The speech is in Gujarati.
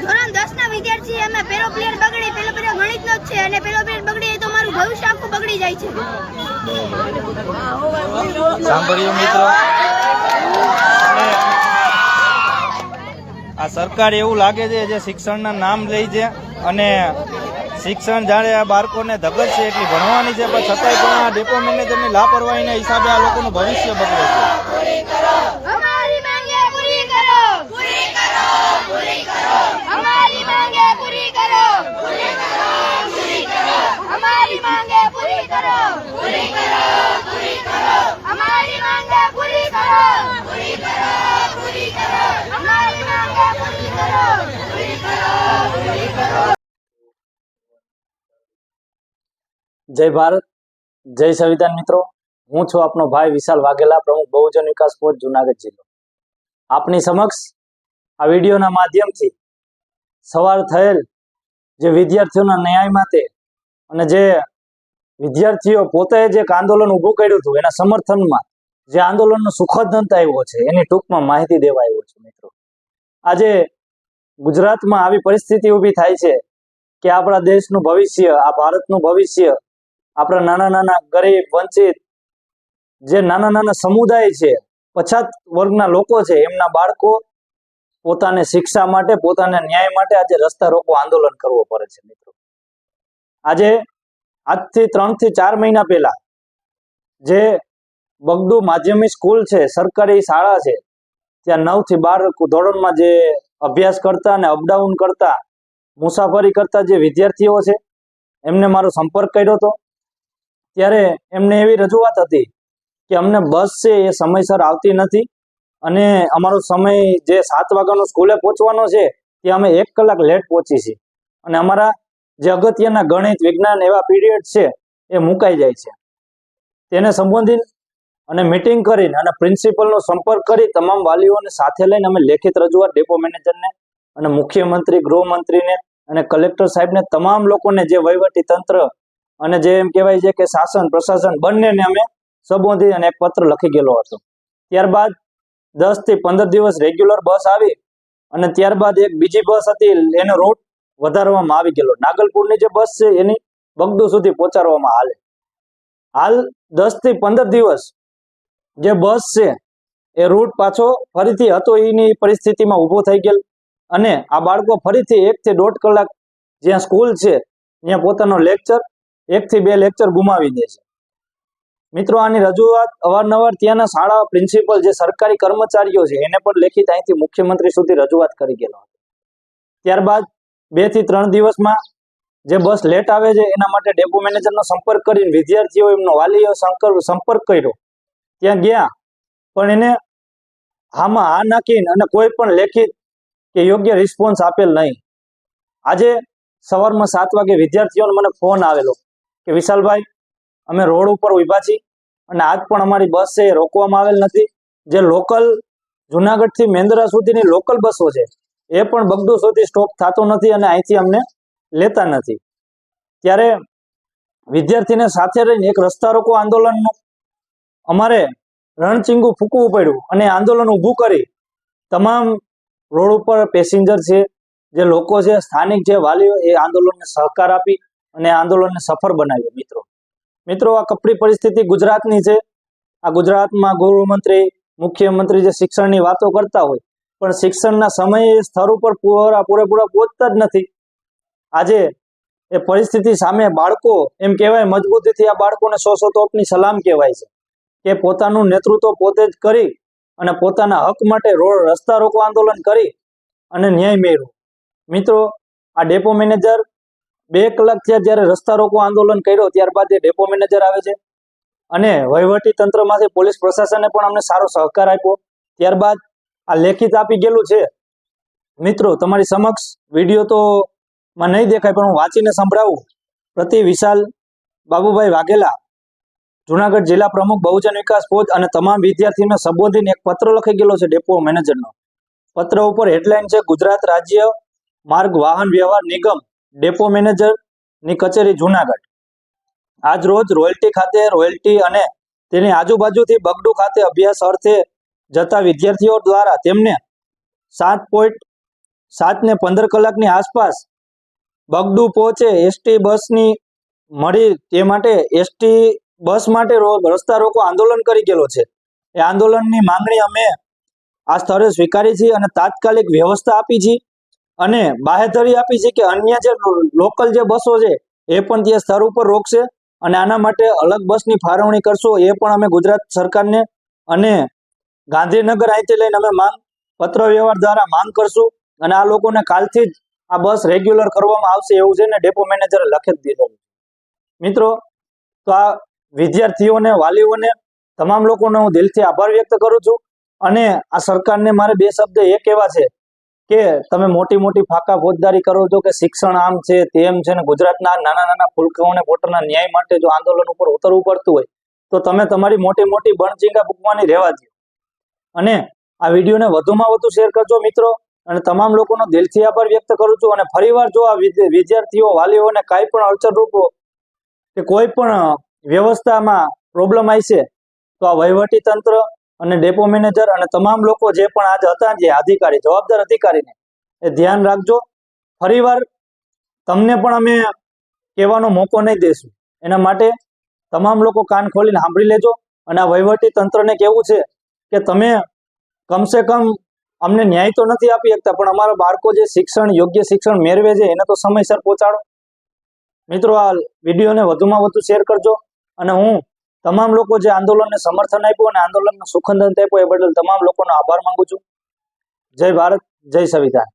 ધોરણ દસ ના વિદ્યાર્થી અમે પેલો પ્લેયર બગડી પેલો પ્લેયર ગણિત નો જ છે અને પેલો પ્લેયર બગડી તો મારું ભવિષ્ય આખું બગડી જાય છે. સાંભળ્યું મિત્રો? આ સરકાર એવું લાગે છે જે શિક્ષણના નામ લે છે અને શિક્ષણ જાણે આ બાળકોને ધગત છે એટલી ભણવાની છે પણ છતાંય પણ આ ડેપો મેનેજરની લાપરવાહીના હિસાબે આ લોકોનું ભવિષ્ય બગડે છે અમારી માંગે પૂરી કરો પૂરી કરો પૂરી કરો અમારી માંગે પૂરી કરો પૂરી કરો પૂરી કરો અમારી માંગે પૂરી કરો પૂરી કરો પૂરી કરો અમારી માંગે પૂરી કરો પૂરી કરો પૂરી કરો અમારી માંગે પૂરી કરો પૂરી કરો પૂરી કરો જય ભારત, જય સંવિધાન મિત્રો. હું છું આપનો ભાઈ વિશાલ વાઘેલા, પ્રમુખ બહુજન વિકાસ પોર્ટ જુનાગઢ જિલ્લો. આપની સમક્ષ આ વિડીયોના માધ્યમથી સવાર થયેલ જે વિદ્યાર્થીઓના ન્યાય માટે અને જે વિદ્યાર્થીઓ પોતે જે એક આંદોલન ઊભું કર્યું હતું, એના સમર્થનમાં જે આંદોલનનો સુખદ અંત આવ્યો છે, એની ટૂંકમાં માહિતી દેવા આવ્યો છે મિત્રો. આજે ગુજરાતમાં આવી પરિસ્થિતિ ઊભી થાય છે કે આપણા દેશનું ભવિષ્ય, આ ભારતનું ભવિષ્ય આપણા નાના નાના ગરીબ, વંચિત, જે નાના નાના સમુદાય છે, પછાત વર્ગના લોકો છે, એમના બાળકો પોતાને શિક્ષા માટે, પોતાના ન્યાય માટે આજે રસ્તા રોકો આંદોલન કરવો પડે છે, મિત્રો. આજે આજથી ત્રણથી ચાર મહિના પહેલા જે બગડુ માધ્યમિક સ્કૂલ છે, સરકારી શાળા છે, ત્યાં નવથી બાર ધોરણમાં જે અભ્યાસ કરતા અને અપડાઉન કરતા, મુસાફરી કરતા જે વિદ્યાર્થીઓ છે, એમને મારો સંપર્ક કર્યો હતો. ત્યારે એમને એવી રજૂઆત હતી કે અમને બસ છે એ સમયસર આવતી નથી અને અમારો સમય જે સાત વાગ્યાનો સ્કૂલે પહોંચવાનો છે તે અમે એક કલાક લેટ પહોંચી છીએ. અને અમારા જે અગત્યના ગણિત, વિજ્ઞાન એવા પીરિયડ છે એ મુકાઈ જાય છે. તેને સંબોધિત અને મિટિંગ કરીને અને પ્રિન્સિપલનો સંપર્ક કરી તમામ વાલીઓને સાથે લઈને અમે લેખિત રજૂઆત ડેપો મેનેજરને અને મુખ્યમંત્રી, ગૃહમંત્રીને અને કલેક્ટર સાહેબને, તમામ લોકોને જે વહીવટી તંત્ર અને જે એમ કહેવાય છે કે શાસન, પ્રશાસન બંનેને અમે સંબોધી અને એક પત્ર લખી ગયેલો હતો. ત્યારબાદ દસથી પંદર દિવસ રેગ્યુલર બસ આવી અને ત્યારબાદ એક બીજી બસ હતી, એનો રૂટ વધારવામાં આવી ગયેલો. નાગલપુરની જે બસ છે, એની બગડુ સુધી પહોંચાડવામાં હાલે. હાલ દસથી પંદર દિવસ જે બસ છે, એ રૂટ પાછો ફરીથી હતો એની પરિસ્થિતિમાં ઊભો થઈ ગયેલ અને આ બાળકો ફરીથી એક થી દોઢ કલાક જ્યાં સ્કૂલ છે, ત્યાં પોતાનો લેક્ચર એક થી બે લેક્ચર ગુમાવી દે છે. મિત્રો, આની રજૂઆત અવારનવાર ત્યાંના શાળા પ્રિન્સિપલ જે સરકારી કર્મચારીઓ છે, એને પણ લેખિત અહીંથી મુખ્યમંત્રી સુધી રજૂઆત કરી ગયેલો હતો. ત્યારબાદ બેથી ત્રણ દિવસમાં જે બસ લેટ આવે છે, એના માટે ડેપો મેનેજરનો સંપર્ક કરીને વિદ્યાર્થીઓ એમનો વાલીઓ સંપર્ક કર્યો. ત્યાં ગયા, પણ એને હામાં હા નાખીને અને કોઈ પણ લેખિત કે યોગ્ય રિસ્પોન્સ આપેલ નહીં. આજે સવારમાં સાત વાગે વિદ્યાર્થીઓનો મને ફોન આવેલો. કે વિશાલભાઈ, અમે રોડ ઉપર ઊભા છીએ અને આજ પણ અમારી બસ છે એ રોકવામાં આવેલ નથી. જે લોકલ જુનાગઢથી મેંદરા સુધીની લોકલ બસો છે, એ પણ બગડુ સુધી સ્ટોપ થતો નથી અને અહીંથી અમને લેતા નથી. ત્યારે વિદ્યાર્થીને સાથે રહીને એક રસ્તા રોકો આંદોલનનું અમારે રણચીંગુ ફૂકવું પડ્યું અને આંદોલન ઊભું કરી તમામ રોડ ઉપર પેસેન્જર છે, જે લોકો છે, સ્થાનિક જે વાલીઓ, એ આંદોલનને સહકાર આપી અને આંદોલનને સફળ બનાવ્યો, મિત્રો. મિત્રો, આ કપડી પરિસ્થિતિ ગુજરાતની છે. આ ગુજરાતમાં ગૃહમંત્રી, મુખ્યમંત્રી જે શિક્ષણની વાતો કરતા હોય, પણ શિક્ષણના સમયે સ્તર ઉપર પૂરા, પૂરેપૂરા પહોંચતા જ નથી. આજે એ પરિસ્થિતિ સામે બાળકો, એમ કહેવાય, મજબૂતીથી આ બાળકોને સો સો તોપની સલામ કહેવાય છે. કે પોતાનું નેતૃત્વ પોતે જ કરી અને પોતાના હક માટે રોડ, રસ્તા રોકો આંદોલન કરી અને ન્યાય મેળવો મિત્રો, આ ડેપો મેનેજર બે કલાક થયા જ્યારે રસ્તા રોકો આંદોલન કર્યો, ત્યારબાદ એ ડેપો મેનેજર આવે છે અને વહીવટી તંત્રમાંથી પોલીસ પ્રશાસને પણ અમને સારો સહકાર આપ્યો. ત્યારબાદ આ લેખિત આપી ગયેલું છે. મિત્રો, તમારી સમક્ષ વીડિયો તો માં નહીં દેખાય, પણ હું વાંચીને સંભળાવું. પ્રતિ વિશાલ, બાબુભાઈ વાઘેલા, જુનાગઢ જિલ્લા પ્રમુખ, બહુજન વિકાસ ફોજ અને તમામ વિદ્યાર્થીઓને સંબોધીને એક પત્ર લખી ગયેલો છે, ડેપો મેનેજરનો. પત્ર ઉપર હેડલાઇન છે, ગુજરાત રાજ્ય માર્ગ વાહન વ્યવહાર નિગમ ડેપો મેનેજરની કચેરી જુનાગઢ. આજ રોજ રોયલ્ટી ખાતે રોયલ્ટી અને તેની આજુબાજુથી બગડુ ખાતે અભ્યાસ અર્થે જતા વિદ્યાર્થીઓ દ્વારા તેમને સાત પોઈન્ટ સાત ને પંદર કલાકની આસપાસ બગડુ પહોંચે એસટી બસની મળી તે માટે એસટી બસ માટે રસ્તા રોકો આંદોલન કરી ગયેલો છે. એ આંદોલનની માંગણી અમે આ સ્થળે સ્વીકારી છે અને તાત્કાલિક વ્યવસ્થા આપી છે અને બાહેધરી આપી છે કે અન્ય જે લોકલ જે બસો છે, એ પણ ત્યાં સ્થળ ઉપર રોકશે અને આના માટે અલગ બસની ફાળવણી કરશો, એ પણ અમે ગુજરાત સરકારને અને ગાંધીનગર અહીંથી લઈને અમે માંગ, પત્ર વ્યવહાર દ્વારા માંગ કરશું અને આ લોકોને કાલથી જ આ બસ રેગ્યુલર કરવામાં આવશે એવું છે ને ડેપો મેનેજરે લખી જ મિત્રો, તો આ વિદ્યાર્થીઓને, વાલીઓને તમામ લોકોનો હું દિલથી આભાર વ્યક્ત કરું છું અને આ સરકારને મારે બે શબ્દ એ કહેવા છે કે તમે મોટી મોટી ફાકા ફોજદારી કરો છો કે શિક્ષણ આમ છે, તેમ છે ને ગુજરાતના નાના નાના ફૂલકાઓને પોતાના ન્યાય માટે જો આંદોલન ઉપર ઉતરવું પડતું હોય, તો તમે તમારી મોટી મોટી બણચીંગા મૂકવાની રહેવા દો અને આ વિડીયોને વધુમાં વધુ શેર કરજો મિત્રો, અને તમામ લોકોનો દિલથી આભાર વ્યક્ત કરું છું. અને ફરીવાર જો આ વિદ્ય- વિદ્યાર્થીઓ, વાલીઓને કાંઈ પણ અડચણરૂપ કે કોઈ પણ વ્યવસ્થામાં પ્રોબ્લેમ આવશે તો આ વહીવટી તંત્ર અને ડેપો મેનેજર અને તમામ લોકો જે પણ આજ હતા, જે અધિકારી, જવાબદાર અધિકારીને, એ ધ્યાન રાખજો. ફરીવાર તમને પણ અમે કહેવાનો મોકો નહીં દેશું એના માટે તમામ લોકો કાન ખોલીને સાંભળી લેજો. અને આ વહીવટી તંત્રને કેવું છે કે તમે કમસે કમ અમને ન્યાય તો નથી આપી શકતા, પણ અમારા બાળકો જે શિક્ષણ, યોગ્ય શિક્ષણ મેળવે છે, એને તો સમયસર પહોંચાડો. મિત્રો, આ વિડીયોને વધુમાં વધુ શેર કરજો. અને હું તમામ લોકો જે આંદોલનને સમર્થન આપ્યું અને આંદોલનનો સુખંદન આપ્યું, એ બદલ તમામ લોકોનો આભાર માંગુ છું. જય ભારત, જય સંવિધાન.